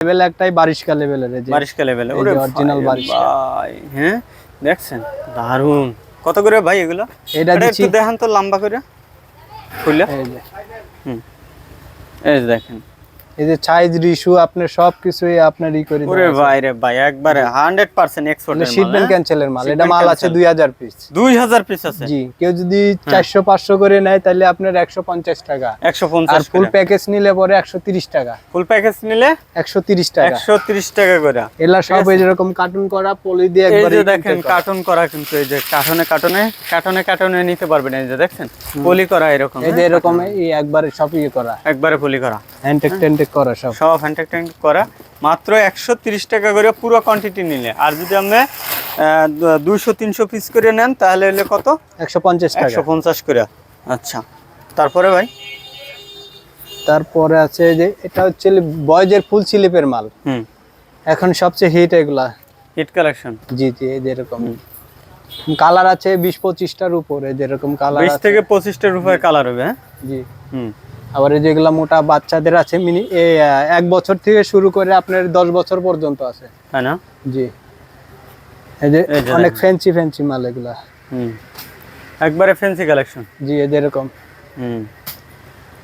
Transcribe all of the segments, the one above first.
Level একটাই বারিশকা লেভেলের বারিশকা লেভেলে ওরে অরিজিনাল ভাই বারিশকা। ভাই হ্যাঁ? দেখছেন? দারুণ কত করে ভাই এগুলো? এটা দিচ্ছি। দেখান তো লম্বা করে। খুলে এই যে। হুম। এই দেখেন। এই যে সাইজ আপনার সব কিছুই আপনার ই করে ওরে ভাই রে ভাই একবারে 100% এক্সপোর্ট শিটমেন্ট ক্যান্সেলের মাল এটা মাল আছে cancel। দুই হাজার পিস 2000 পিস আছে। জি কেউ যদি চারশো পাঁচশো করে নেয় তাহলে আপনার একশো পঞ্চাশ টাকা। আর ফুল প্যাকেজ নিলে পরে একশো তিরিশ টাকা। ফুল প্যাকেজ নিলে একশো তিরিশ টাকা। 130 টাকা করে। এলা সব এই যেরকম কার্টুন করা পলি দিয়ে এই যে দেখেন কার্টুন করা কিন্তু এই যে কার্টুনে কার্টুনে কার্টুনে কার্টুনে নিতে পারবেন। এই যে দেখছেন পলি করা এরকম এই যে এরকম এই একবারে সব ইয়ে করা। একবারে পলি করা। হ্যান্ডটেক টেন্টেক করা সব। সব হ্যান্ডটেক ট্যান্ক করা। মাত্র একশো টাকা করে পুরো কোয়ান্টিটি নিলে। আর যদি আপনি দুইশো তিনশো পিস করে নেন তাহলে হলে কত? একশো পঞ্চাশ একশো পঞ্চাশ করে আচ্ছা। তারপরে ভাই? তারপরে আছে যে এটা হচ্ছে বয়েজের ফুল স্লিপের মাল। হুম। এখন সবচেয়ে হিট এগুলা। হিট কালেকশন জি জি এই যে এরকম। কালার আছে বিশ পঁচিশটার উপরে যেরকম কালার বিশ থেকে পঁচিশটার উপরে কালার হবে হ্যাঁ? জি। হুম। আবার এই যেগুলা মোটা বাচ্চাদের আছে মিনি এক বছর থেকে শুরু করে আপনার দশ বছর পর্যন্ত আছে। তাই না? জি। এই যে অনেক ফ্যান্সি ফ্যান্সি মাল এগুলা। হুম। একবারে ফ্যান্সি কালেকশন জি এই যে এরকম। হুম।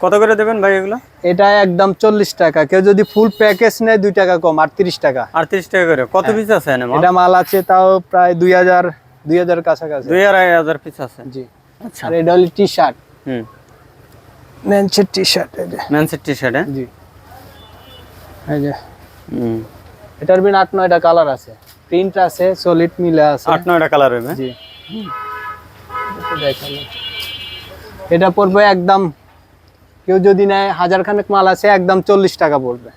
কত করে দেবেন ভাই এগুলো? এটা একদম চল্লিশ টাকা। কেউ যদি ফুল প্যাকেজ নেয় দুই টাকা কম আটত্রিশ টাকা। আটত্রিশ টাকা করে। কত পিস আছে এনে মাল? এটা মাল আছে তাও প্রায় দুই হাজার দুই হাজার কাছাকাছি। দুই আড়াই হাজার পিস আছে। জি। আচ্ছা। এটা হলো টি শার্ট হুম। ম্যানসের টি শার্ট এই যে। টি শার্ট জি। এই যে। হুম। এটার বিন আট নয়টা কালার আছে। প্রিন্ট আছে সলিড মিলে আছে। আট নয়টা কালার হবে। জি। এটা পড়বে একদম কেউ যদি নেয় হাজার খানেক মাল আছে একদম চল্লিশ টাকা পড়বে।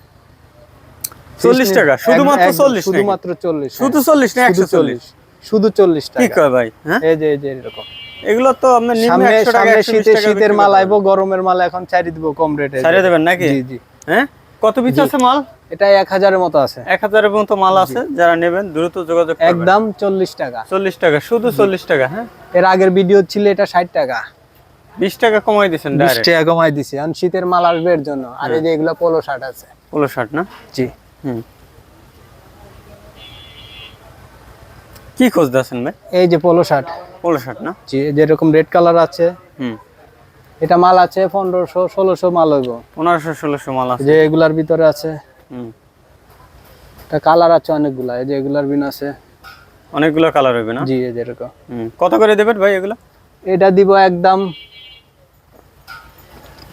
চল্লিশ টাকা? শুধুমাত্র চল্লিশ শুধুমাত্র চল্লিশ শুধু চল্লিশ না একশো চল্লিশ। শুধু চল্লিশ টাকা। ভাই হ্যাঁ? এই যে এই যে এরকম। এগুলো তো আপনার নিম্ন সামনে একশো টাকা সামনে একশো বিশ শীতের মাল আইবো গরমের মাল এখন ছাড়ি দিব কম রেটে। ছাড়িয়ে দেবেন নাকি? জি জি। হ্যাঁ? কত পিস আছে মাল? এটা এক হাজারের মতো আছে। এক হাজারের মতো মাল আছে যারা নেবেন দ্রুত যোগাযোগ করবেন। একদম চল্লিশ টাকা। চল্লিশ টাকা শুধু চল্লিশ টাকা হ্যাঁ? এর আগের ভিডিও ছিল এটা ষাট টাকা। বিশ টাকা কমাই দিয়েছেন ডাইরেক্ট টাকা কমাই দিছি এখন শীতের মাল আসবে এর জন্য। আর এই যে এগুলো পোলো শার্ট আছে। পোলো শার্ট না? জি। হুম। কি খুঁজতেছেন ভাই? এই যে পোলো শার্ট পোলো শার্ট না? জি যেরকম রেড কালার আছে। হুম। এটা মাল আছে পনেরোশো ষোলোশো মাল হইব। পনেরোশো ষোলোশো মাল আছে। যে এগুলার ভিতরে আছে। হুম। এটা কালার আছে অনেকগুলা এই যে এগুলার বিন আছে। অনেকগুলো কালার হবে না? জি এই যে এরকম। হুম। কত করে দেবেন ভাই এগুলো? এটা দিব একদম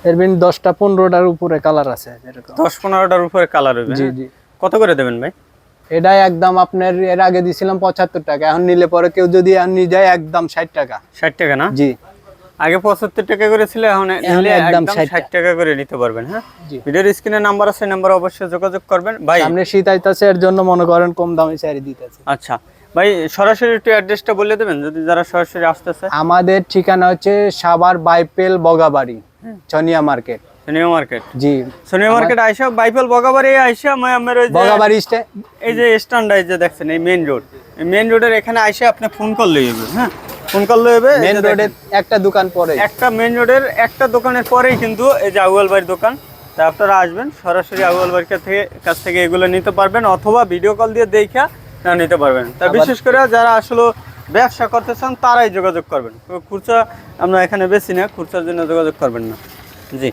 এর বিন দশটা পনেরোটার উপরে কালার আছে যেরকম দশ পনেরোটার উপরে কালার হবে জি হ্যাঁ? জি। কত করে দেবেন ভাই? এটা একদম আপনার এর আগে দিছিলাম পঁচাত্তর টাকা এখন নিলে পরে কেউ যদি নিয়ে যায় একদম ষাট টাকা। ষাট টাকা না? জি। আগে পঁচাত্তর টাকা করে ছিল এখন নিলে একদম একদম 60 ষাট টাকা। করে নিতে পারবেন হ্যাঁ? জি। ভিডিওর স্ক্রিনে নাম্বার আছে নাম্বার অবশ্যই যোগাযোগ করবেন। ভাই সামনে শীত আইতাছে এর জন্য মনে করেন কম দামে শাড়ি দিতেছে। আচ্ছা। ভাই সরাসরি একটু অ্যাড্রেসটা বলে দেবেন যদি যারা সরাসরি আসতেছে। আমাদের ঠিকানা হচ্ছে সাভার বাইপেল বগাবাড়ি ছনিয়া মার্কেট। সোনিয়া মার্কেট জি। সোনিয়া মার্কেট আইসা বাইপেল বগাবাড়ি আইসা আমি আমার ওই যে বগাবাড়ি এই যে স্ট্যান্ড যে দেখছেন এই মেইন রোড মেইন রোডের এখানে আইসা আপনি ফোন করলে হবে হ্যাঁ? ফোন করলে হবে এই মেন যে রোডের একটা দোকান পরে একটা মেইন রোডের একটা দোকানের পরেই কিন্তু এই যে আউয়াল বাড়ির দোকান। তা আপনারা আসবেন সরাসরি আউয়াল বাড়ির কাছ থেকে কাছ থেকে এগুলো নিতে পারবেন অথবা ভিডিও কল দিয়ে দেখা না নিতে পারবেন। তা বিশেষ করে যারা আসলে ব্যবসা করতে চান তারাই যোগাযোগ করবেন। খুচরা আমরা এখানে বেশি না খুচরার জন্য যোগাযোগ করবেন না। জি।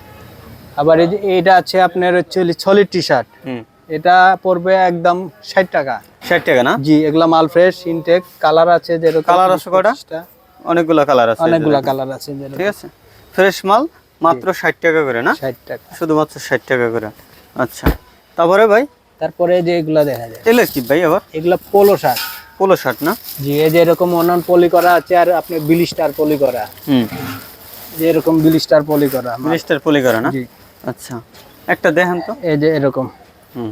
আবার এই যে এইটা আছে আপনার হচ্ছে সলিড টি শার্ট হুম। এটা পড়বে একদম ষাট টাকা। ষাট টাকা না? জি এগুলা মাল ফ্রেশ ইনটেক কালার আছে যেরকম Colour আছে কয়টা? 25 টা। অনেকগুলো কালার আছে। অনেকগুলা কালার আছে ঠিক আছে। ফ্রেশ মাল মাত্র ষাট টাকা করে না? ষাট টাকা। শুধুমাত্র ষাট টাকা করে। আচ্ছা। তারপরে ভাই? তারপরে যে এগুলা দেখা যায়। এলে কি ভাই আবার? এগুলা পোলো শার্ট পোলো শার্ট না? জি এই যে এরকম অনন পলি করা আছে আর আপনার বিলিস্টার পলি করা। হুম। যে এরকম বিলিস্টার পলি করা। মাল। মিনিস্টার পলি করা না? জি। আচ্ছা। একটা দেখেন তো। এই যে এরকম। হুম।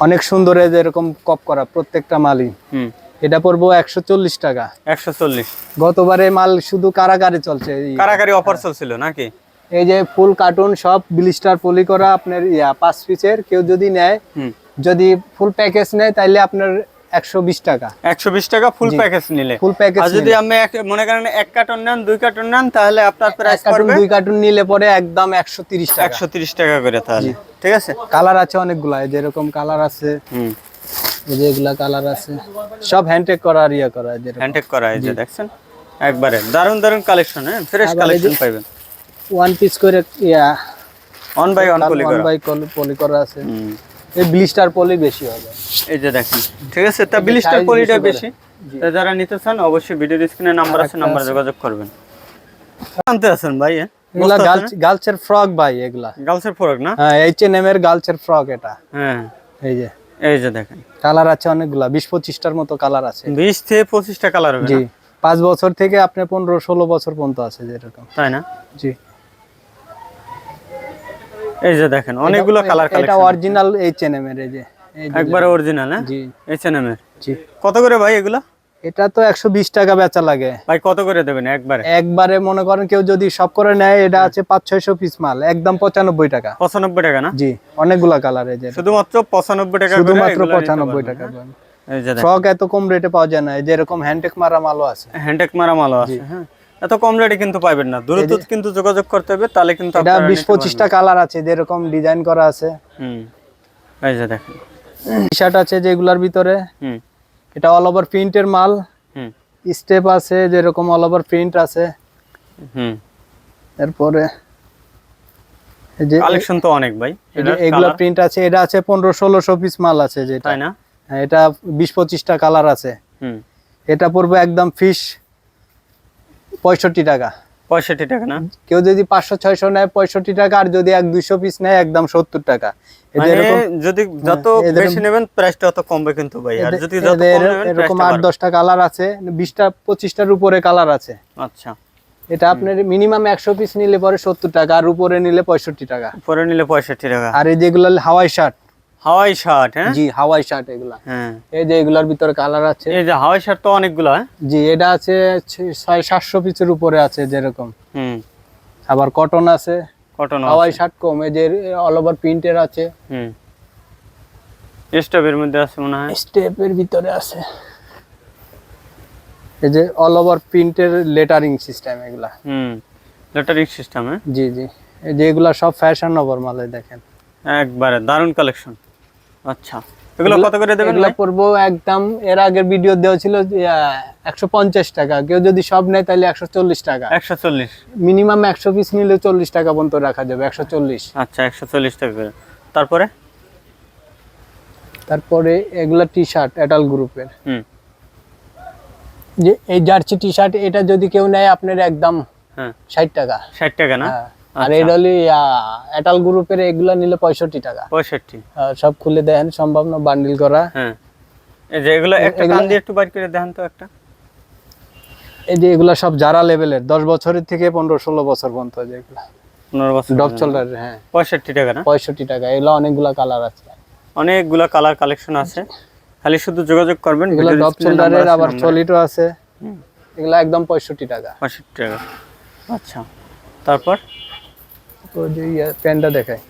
অনেক সুন্দর এই যে এরকম কপ করা প্রত্যেকটা মালই। হুম। এটা পড়ব একশো চল্লিশ টাকা। একশো চল্লিশ। গতবারে মাল শুধু কারাকারি চলছে। কারাকারি অফার চলছিল নাকি? এই যে ফুল কার্টুন সব বিলিস্টার পলি করা আপনার ইয়া পাঁচ পিসের কেউ যদি নেয় যদি ফুল প্যাকেজ নেয় তাহলে আপনার একশো বিশ টাকা। একশো বিশ টাকা ফুল প্যাকেজ নিলে। ফুল প্যাকেজ আর যদি আমি এক- মনে করেন এক কার্টন নেন দুই কার্টন নেন তাহলে আপনার প্রাইস পড়বে দুই কার্টুন নিলে পরে একদম একশো তিরিশ টাকা। একশো তিরিশ টাকা করে তাহলে। ঠিক আছে? কালার আছে অনেকগুলা যেরকম কালার আছে হুম। এই যে এগুলা কালার আছে সব হ্যান্ডটেক করা আর ইয়ে করা যেরকম। হ্যান্ডটেক করা এই যে দেখছেন? একবারে দারুণ দারুণ কালেকশন হ্যাঁ? ফ্রেশ কালেকশন পাইবেন। ওয়ান পিস করে ইয়া অন বাই অন পলি করা বাই পলি করা আছে। হুম। এই ব্লিস্টার পলি বেশি হবে। এই যে দেখেন ঠিক আছে? তা বিলিস্টার পলিটা বেশি তা যারা নিতে চান অবশ্যই স্ক্রিনে নাম্বার আছে নাম্বারে যোগাযোগ করবেন। আনতে আছেন ভাই এগুলা ফ্রক ভাই এগুলা। ফরক না? হ্যাঁ এইচ এন এম এর গার্লসের ফ্রক এটা। হ্যাঁ। এই যে। এই যে দেখেন। কালার আছে অনেকগুলা বিশ পঁচিশটার মতো কালার আছে। বিশ থেকে পঁচিশটা কালার হবে জি? পাঁচ বছর থেকে আপনার পনেরো ষোলো বছর পর্যন্ত আছে যেরকম তাই না? জি। এই যে দেখেন অনেকগুলো কালার এটা অরিজিনাল এইচ এন এর এই যে একবারে অরিজিনাল হ্যাঁ? জি। এইচএনএম এর জি। কত করে ভাই এগুলা? এটা তো একশো বিশ টাকা বেচা লাগে। ভাই কত করে দেবেন একবারে? একবারে মনে করেন কেউ যদি সব করে নেয় এটা আছে পাঁচ ছয়শো পিস মাল একদম পঁচানব্বই টাকা। পঁচানব্বই টাকা না? জি অনেকগুলা কালার এই যে। শুধুমাত্র পঁচানব্বই টাকা শুধুমাত্র এগুলা নিতে পঁচানব্বই পারবেন, টাকা হ্যাঁ? এই যে দেখেন। ফ্রক এত কম রেটে পাওয়া যায় না এই যেরকম হ্যান্ডটেক মারা মালও আছে। হ্যান্ডটেক মারা মালও আছে হ্যাঁ? এত কম রেটে কিন্তু পাবেন না। দ্রুত কিন্তু যোগাযোগ করতে হবে তাহলে কিন্তু এটা আপনারা বিশ নিতে পঁচিশটা কালার আছে যেরকম ডিজাইন করা আছে। হুম। এই যে দেখেন। টি শার্ট আছে যেগুলার ভিতরে। হুম। এটা অল ওভার প্রিন্টের মাল। হুম। স্টেপ আছে যেরকম অল ওভার প্রিন্ট আছে। হুম। এরপরে এই যে কালেকশন তো অনেক ভাই। এটা এগুলা প্রিন্ট আছে এটা আছে পনেরো ষোলোশো পিস মাল আছে যেটা। তাই না? হ্যাঁ, এটা বিশ পঁচিশটা কালার আছে। হুম। এটা পড়বে একদম ফিশ পঁয়ষট্টি টাকা। পঁয়ষট্টি টাকা না? কেউ যদি পাঁচশো ছয়শো নেয় পঁয়ষট্টি টাকা আর যদি এক দুইশো পিস নেয় একদম সত্তর টাকা। মানে এরকম যদি যত বেশি নেবেন প্রাইসটা তত কমবে কিন্তু ভাই। আর যদি এরকম আট দশটা কালার আছে বিশটা পঁচিশটার উপরে কালার আছে। আচ্ছা। এটা আপনার মিনিমাম একশো পিস নিলে পরে সত্তর টাকা আর উপরে নিলে পঁয়ষট্টি টাকা। নিলে পঁয়ষট্টি টাকা। আর এই যেগুলো হাওয়াই শার্ট হাওয়াই শার্ট হ্যাঁ? জি হাওয়াই শার্ট এগুলা। হ্যাঁ। এই যে এগুলার ভিতরে কালার আছে। এই যে হাওয়াই শার্ট তো অনেকগুলো হ্যাঁ? জি এটা আছে ছয় সাতশো পিসের উপরে আছে যেরকম। হুম। আবার কটন আছে। কটন হাওয়াই শার্ট কম এই যে অল ওভার প্রিন্টের আছে। হুম। স্টপের মধ্যে আছে মনে হয়। স্টেপের ভিতরে আছে। এই যে অল ওভার প্রিন্টের লেটারিং সিস্টেম এগুলা। হুম। লেটারিং সিস্টেম হ্যাঁ? জি জি। এই যে এগুলা সব ফ্যাশন ওভার মালে দেখেন। একবারে দারুণ কালেকশন আচ্ছা। এগুলো কত করে দেবেন এগুলা পড়ব একদম এর আগের ভিডিও দেওয়া ছিল একশো পঞ্চাশ টাকা। কেউ যদি সব নেয় তাহলে একশো চল্লিশ টাকা। একশো চল্লিশ। মিনিমাম একশো পিস নিলে চল্লিশ টাকা পর্যন্ত রাখা যাবে একশো চল্লিশ। আচ্ছা একশো চল্লিশ টাকা করে। তারপরে? তারপরে এগুলা টি শার্ট এটাল গ্রুপের হুম। যে এই জার্সি টি শার্ট এটা যদি কেউ নেয় আপনার একদম হ্যাঁ। ষাট টাকা। ষাট টাকা না? হ্যাঁ। আর এটা হলো এটাল গ্রুপের এগুলা নিলে পঁয়ষট্টি টাকা। পঁয়ষট্টি। সব খুলে দেখেন সম্ভব না বান্ডিল করা। হ্যাঁ। এই যে এগুলো একটা টান দিয়ে একটু বাইর করে দেখান তো একটা। এই যে এগুলা সব যারা লেভেলের দশ বছরের থেকে পনেরো ষোলো বছর পর্যন্ত যেগুলা পনেরো বছর ডপ চলার হ্যাঁ। পঁয়ষট্টি টাকা না? পঁয়ষট্টি টাকা এগুলো অনেকগুলা কালার আছে। অনেকগুলা কালার কালেকশন আছে। খালি শুধু যোগাযোগ করবেন এগুলো number আছে, আবার সলিডও আছে। এগুলো একদম পঁয়ষট্টি টাকা। পঁয়ষট্টি টাকা। আচ্ছা। তারপর? তো যে প্যান্টটা দেখায়।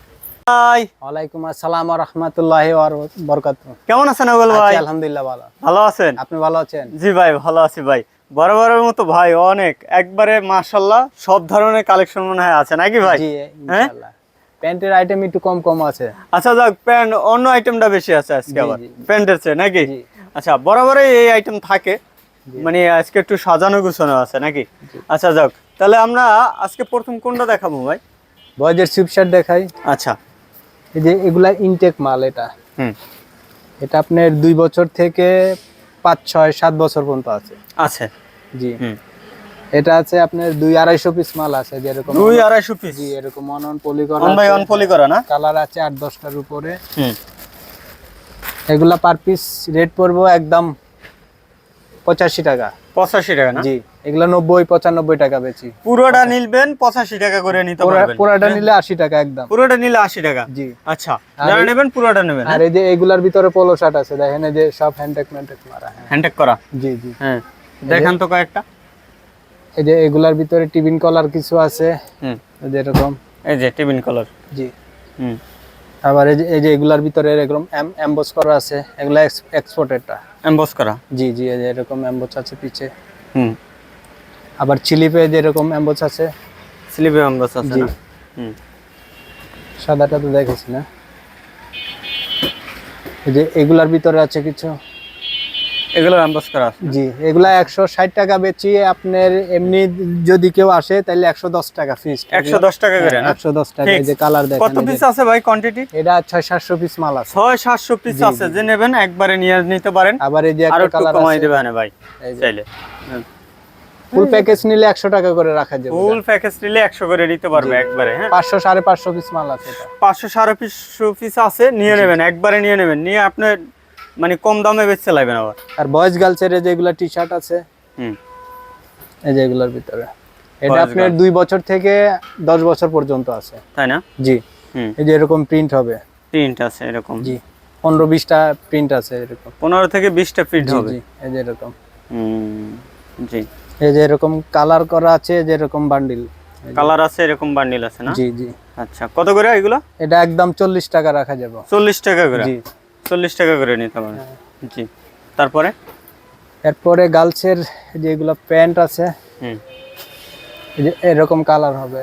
হাই। ওয়ালাইকুম আসসালাম রহমতুল্লাহ বরকাত কেমন আছেন ভাই? আলহামদুলিল্লাহ ভালো। ভালো আছেন? আপনি ভালো আছেন? জি ভাই ভালো আছি ভাই। বরাবরের মতো ভাই অনেক। একবারে সব ধরনের কালেকশন মনে হয় আছে নাকি ভাই? জি হ্যাঁ? ইনশাআল্লাহ। প্যান্টের আইটেম একটু কম কম আছে। আচ্ছা যাক প্যান্ট অন্য আইটেমটা বেশি আছে আজকে আবার। প্যান্টের চেয়ে নাকি? আচ্ছা বরাবরই এই আইটেম থাকে। মানে আজকে একটু সাজানো গুছানো আছে নাকি? আচ্ছা যাক। তাহলে আমরা আজকে প্রথম কোনটা দেখাবো ভাই? বয়েজের সুইপশার্ট দেখাই। আচ্ছা। এই যে এগুলা ইনটেক মাল এটা। হুম। এটা আপনার দুই বছর থেকে পাঁচ ছয় সাত বছর পর্যন্ত আছে। আছে। জি। হুম। এটা আছে আপনার দুই আড়াইশো পিস মাল আছে যেরকম দুই আড়াইশো পিস জি এরকম অন অন পলি করা অন বাই অন পলি করা না? কালার আছে আট দশটার উপরে। হুম। এগুলা পার পিস রেট পড়ব একদম পঁচাশি টাকা। পঁচাশি টাকা জি এগুলা নব্বই পঁচানব্বই টাকা বেচি। পুরোটা নিলবেন পঁচাশি টাকা করে নিতে পারবেন। পুরাটা নিলে আশি টাকা একদম। পুরোটা নিলে আশি টাকা? জি। আচ্ছা যারা নেবেন পুরোটা নেবেন আর এই যে এগুলার ভিতরে পোলো শার্ট আছে দেখেন এই যে সব হ্যান্ডটেক ম্যান্টেক মারা হ্যাঁ। হ্যান্ডটেক করা? জি জি। হ্যাঁ। দেখান তো কয়েকটা। এই যে এগুলার ভিতরে টিফিন কলার কিছু আছে। হুম। এই যে এরকম। এই যে টিবিন কলার। জি। হুম। আবার এই যে এই যে এগুলার ভিতরে এরকম এমবোস করা আছে এগুলা এক্সপোর্টেডটা এমবস করা? জি জি এরকম এমবস আছে পিছে। হুম। আবার চিলিপে যেরকম এরকম এমবোস আছে স্লিপে এমবস আছে জি। না? হুম। সাদাটা তো দেখেছি না। এই যে এগুলার ভিতরে আছে কিছু? এগুলো করা আছে? জি এগুলা একশো ষাট টাকা বেচি আপনার এমনি যদি কেউ আসে তাহলে একশো দশ টাকা ফিস একশো দশ টাকা করে না? একশো দশ টাকা এই যে কালার দেখেন কত পিস আছে ভাই কোয়ান্টিটি এটা পিস মাল আছে। পিস আছে যে নেবেন একবারে নিয়ে নিতে পারেন। আবার এই যে একটা কালার কমাই আছে। দেবে না ভাই চাইলে। ফুল প্যাকেজ নিলে একশো টাকা করে রাখা যাবে। ফুল প্যাকেজ নিলে একশো করে নিতে পারবে একবারে হ্যাঁ। পাঁচশো সাড়ে পাঁচশো পিস মাল আছে এটা। পাঁচশো সাড়ে পাঁচশো পিস আছে নিয়ে নেবেন একবারে নিয়ে নেবেন। নিয়ে আপনি মানে কম দামে বেচতে লাগবেন আবার। আর বয়েজ গার্লসের যেগুলা টি শার্ট আছে হুম। এই যে এগুলোর ভিতরে। এটা আপনার দুই বছর থেকে দশ বছর পর্যন্ত আছে। তাই না? জি। এই যে এরকম প্রিন্ট হবে। প্রিন্ট আছে এরকম। জি। পনেরো বিশটা প্রিন্ট আছে এরকম। পনেরো থেকে বিশটা প্রিন্ট হবে। জি এই যে এরকম। জি। এই যে এরকম কালার করা আছে এই যে এরকম বান্ডিল কালার আছে এরকম বান্ডিল আছে না? জি জি। আচ্ছা। কত করে এগুলো? এটা একদম চল্লিশ টাকা রাখা যাবে। চল্লিশ টাকা করে? জি। চল্লিশ টাকা করে নিতে পারেন জি। তারপরে? এরপরে গার্লসের যে এগুলো প্যান্ট আছে হুম। এই যে এরকম কালার হবে।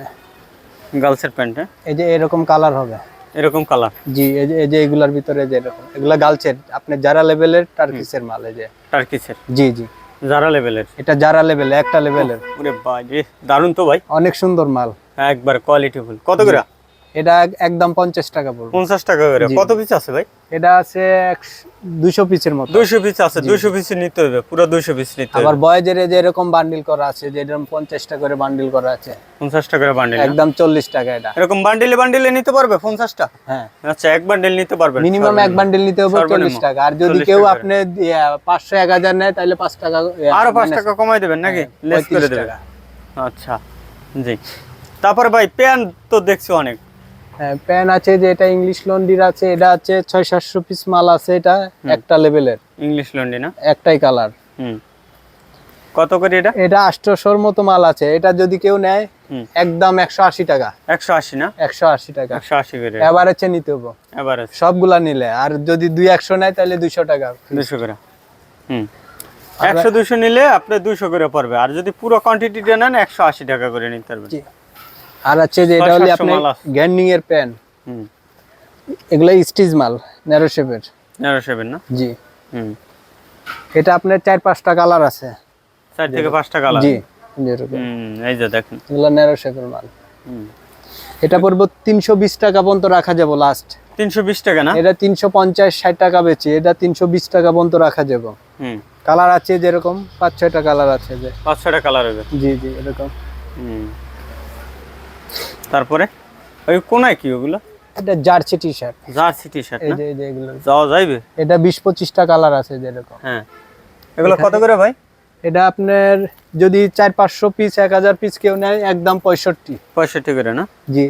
গার্লসের প্যান্ট হ্যাঁ? এই যে এরকম কালার হবে। এরকম কালার? জি এই যে এই যে এগুলার ভিতরে যে এরকম। এগুলা গার্লসের আপনি যারা লেভেলের টার্কিসের মাল এই যে। টার্কিসের? জি জি। যারা লেভেলের? এটা যারা লেভেল একটা লেভেলের। ওরে ভাই রে দারুণ তো ভাই। অনেক সুন্দর মাল। একবার কোয়ালিটি ফুল। কত করে? এটা একদম পঞ্চাশ টাকা পড়বে। পঞ্চাশ টাকা করে। কত পিস আছে ভাই? এটা আছে দুইশো পিসের মতো। দুইশো পিস আছে দুইশো পিস নিতে হবে পুরো দুইশো পিস নিতে আবার হবে। বয়েজের এই যে এরকম বান্ডিল করা আছে যে এরকম পঞ্চাশ টাকা করে বান্ডিল করা আছে। পঞ্চাশ টাকা করে বান্ডিল একদম চল্লিশ টাকা এটা। এরকম বান্ডিলে বান্ডিলে নিতে পারবে পঞ্চাশটা? হ্যাঁ। আচ্ছা এক বান্ডিল নিতে পারবে। মিনিমাম এক বান্ডিল নিতে হবে সর্বনিম্ন। চল্লিশ টাকা। আর যদি কেউ আপনি পাঁচশো এক হাজার নেয় তাহলে পাঁচ টাকা আরও পাঁচ টাকা কমাই দেবেন নাকি? হ্যাঁ, লেস করে দেবেন। টাকা। আচ্ছা জি। তারপরে ভাই প্যান্ট তো দেখছি অনেক। হ্যাঁ প্যান আছে যে এটা ইংলিশ লন্ডির আছে এটা আছে ছয় সাতশো পিস মাল আছে এটা একটা লেভেলের ইংলিশ লন্ডি না? একটাই কালার হুম। কত করে এটা? এটা আষ্টশোর মতো মাল আছে। এটা যদি কেউ নেয় একদম একশো আশি টাকা। একশো আশি না? একশো আশি টাকা। একশো আশি করে। এবার হচ্ছে নিতে হব। এবার সবগুলা নিলে। আর যদি দুই একশো নেয় তাহলে দুইশো টাকা। দুশো করে। হুম। একশো দুশো নিলে আপনি দুশো করে পড়বে। আর যদি পুরো কোয়ান্টিটিটা নেন একশো আশি টাকা করে নিতে পারবেন। আর আছে যে এটা হলে আপনি গ্যান্ডিং এর প্যান হুম। এগুলো স্টিচ মাল ন্যারো শেপের। নেড়ো সেভেন না? জি। হুম। এটা আপনার চার পাঁচটা কালার আছে। চার থেকে পাঁচটা কালার? জি হুম এই যে দেখেন। এগুলো ন্যারো শেপের মাল। হুম। এটা পড়ব তিনশো বিশ টাকা পর্যন্ত রাখা যাব লাস্ট তিনশো বিশ টাকা না? এটা তিনশো পঞ্চাশ ষাট টাকা বেচি। এটা তিনশো বিশ টাকা পর্যন্ত রাখা যাব। হুম। কালার আছে যেরকম পাঁচ ছয়টা কালার আছে যে। পাঁচ ছয়টা কালার হবে। জি জি এরকম। হুম। তারপরে? ওই কোনায় কি ওগুলো? এটা jersey T shirt jersey T shirt এই যে এই যে এগুলো। যাওয়া যাইবে? এটা বিশ পঁচিশটা কালার আছে যেরকম। হ্যাঁ। এগুলো কত করে ভাই? এটা আপনার যদি চার পাঁচশো পিস এক হাজার পিস কেউ নেয় একদম পঁয়ষট্টি। পঁয়ষট্টি করে না? জি।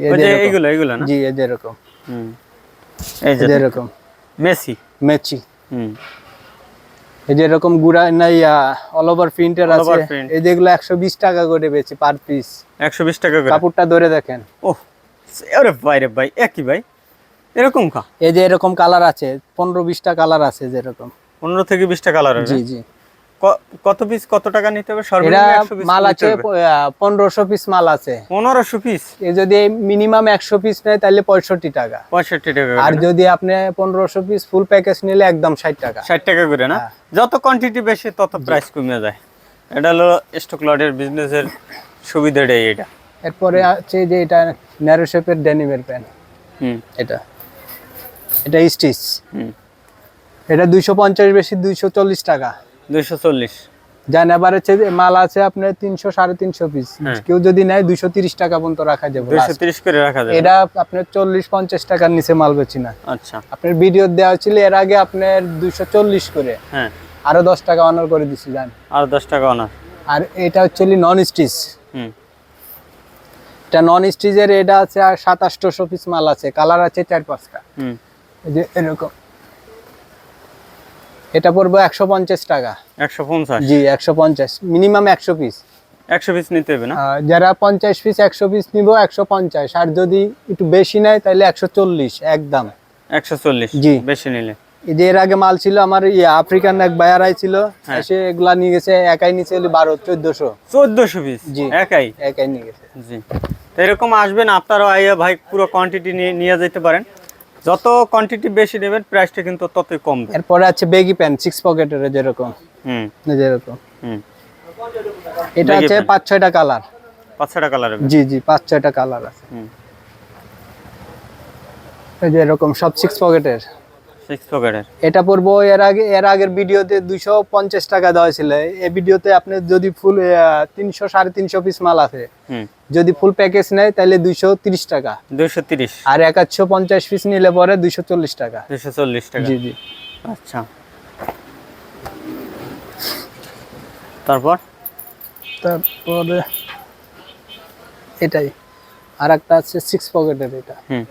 এইগুলো এইগুলো না? জি এই যে এরকম হুম। এই এই যে যে এরকম মেসি। মেচি। হুম। এই যে এরকম গুড়া নাই অল ওভার প্রিন্টার আছে এই যেগুলো একশো বিশ টাকা করে বেচি পার পিস একশো বিশ টাকা করে। কাপড়টা ধরে দেখেন। ওহ আরে ভাই রে ভাই একই ভাই? এরকম কা? এই যে এরকম কালার আছে পনেরো বিশটা কালার আছে যেরকম। পনেরো থেকে বিশটা কালার আছে জি জি। কত পিস কত টাকা নিতে হবে? সর্বনিম্ন মাল আছে পনেরোশো পিস মাল আছে। পনেরোশো পিস এ যদি মিনিমাম একশো পিস নেয় তাহলে পঁয়ষট্টি টাকা। পঁয়ষট্টি টাকা আর যদি আপনি পনেরোশো পিস ফুল প্যাকেজ নিলে একদম ষাট টাকা। ষাট টাকা করে না? হ্যাঁ। যত কোয়ান্টিটি বেশি তত প্রাইস কমে যায়। এটা হলো স্টক লটের বিজনেসের সুবিধাটাই এটা। এরপরে আছে যে এটা ন্যারো শেপের ডেনিমের প্যান্ট হুম। এটা। এটা স্টিচ হুম। এটা দুইশো পঞ্চাশ বেশি দুইশো চল্লিশ টাকা। দুইশো চল্লিশ। যা নেবার হচ্ছে মাল আছে আপনার তিনশো সাড়ে তিনশো পিস হ্যাঁ। কেউ যদি নেয় দুইশো তিরিশ টাকা পর্যন্ত রাখা যাবে। দুইশো তিরিশ করে রাখা যাবে। এটা আপনার চল্লিশ পঞ্চাশ টাকার নিচে মাল বেচি না। আচ্ছা। আপনার ভিডিও দেওয়া ছিল এর আগে আপনার দুইশো চল্লিশ করে। হ্যাঁ। আরও দশ টাকা অনার করে দিছি জান। আর দশ টাকা অনার আর এটা হচ্ছে নন স্টিচ হুম। এটা নন স্টিচের এটা আছে আর সাতাশশো পিস মাল আছে। কালার আছে চার পাঁচটা। হুম। যে এরকম। এটা পড়বে একশো পঞ্চাশ টাকা। একশো পঞ্চাশ? জি একশো পঞ্চাশ। মিনিমাম একশো পিস। একশো পিস নিতে হবে না? যারা পঞ্চাশ পিস একশো পিস নিব একশো পঞ্চাশ। আর যদি একটু বেশি নেয় তাহলে একশো চল্লিশ একদম। একশো চল্লিশ? জি। বেশি নিলে? যে এর আগে মাল ছিল আমার ইয়ে আফ্রিকান এক বায়ারাই ছিল হ্যাঁ। এসে এগুলা নিয়ে গেছে একাই নিচে বারো চোদ্দশো। চোদ্দশো পিস? জি। একাই? একাই নিয়ে গেছে। জি। এরকম আসবেন আপনারাও আইয়া ভাই পুরো কোয়ান্টিটি নিয়ে নিয়ে যেতে পারেন। যত কোয়ান্টিটি বেশি নেবেন প্রাইসটা কিন্তু ততই কম এরপরে আছে বেগি প্যান্ট সিক্স পকেটের যেরকম। হুম। যেরকম হুম। এটা আছে। পাঁচ ছয়টা কালার পাঁচ ছয়টা কালার জি জি পাঁচ ছয়টা কালার আছে। হুম। এই যে এরকম সব সিক্স পকেটের সিক্স পকেটের এটা পড়ব এর আগে এর আগের ভিডিওতে দুইশো পঞ্চাশ টাকা দেওয়া ছিল। এই ভিডিওতে আপনি যদি ফুল তিনশো সাড়ে তিনশো পিস মাল আছে যদি ফুল প্যাকেজ নেয় তাহলে দুইশো তিরিশ টাকা। দুইশো তিরিশ। আর এক একশো পঞ্চাশ পিস নিলে পরে দুইশো চল্লিশ টাকা। দুইশো চল্লিশ টাকা। জি জি। আচ্ছা। তারপর? তারপরে এটাই। আর একটা আছে সিক্স পকেটের এটা। হুম।